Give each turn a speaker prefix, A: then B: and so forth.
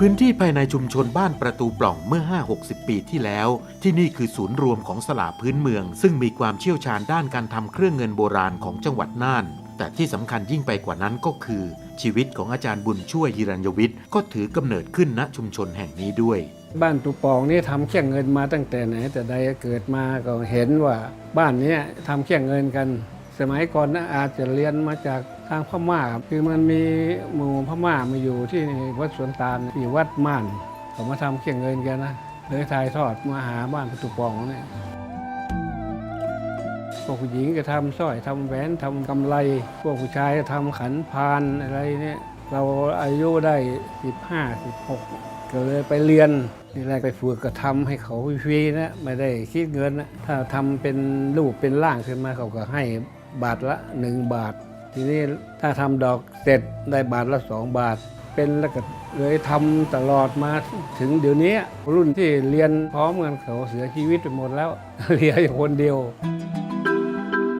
A: พื้นที่ภายในชุมชนบ้านประตูปล่องเมื่อ 5-60 ปีที่แล้ว ที่นี่คือศูนย์รวมของสลาพื้นเมือง ซึ่งมีความเชี่ยวชาญด้านการทำเครื่องเงินโบราณของจังหวัดน่าน แต่ที่สำคัญยิ่งไปกว่านั้นก็คือ ชีวิตของอาจารย์บุญช่วยฮิรัญยวิทย์ก็ถือกำเนิดขึ้นณชุมชนแห่งนี้ด้วย
B: บ้านตุปองนี่ทำเขี้ยงเงินมาตั้งแต่ไหน แต่ใดเกิดมาก็เห็นว่าบ้านนี้ทำเขี้ยงเงินกัน สมัยก่อนนะอาจจะเรียนมาจากทางพม่าคือมันมีหมู่พม่ามาอยู่ที่วัดสวนตาลที่วัดม่านเขามาทำเขียงเงินกันนะเลยถ่ายทอดมาหาบ้านประตูปองเนี่ยพวกผู้หญิงก็ทำสร้อยทำแหวนทำกำไรพวกผู้ชายก็ทำขันพานอะไรเนี่ยเราอายุได้ 15 16 ก็เลยไปเรียนทีแรกไปฝึกก็ทำให้เขาฟรีนะไม่ได้คิดเงินนะถ้าทำเป็นรูปเป็นร่างขึ้นมาเขาก็ให้ บาทละ 1 บาท ทีนี้ถ้าทำดอกเสร็จได้บาทละ 2 บาท เป็นแล้วก็เลยทำตลอดมาถึงเดี๋ยวนี้รุ่นที่เรียนพร้อมกันเขาเสียชีวิตไปหมดแล้วเหลืออยู่คนเดียว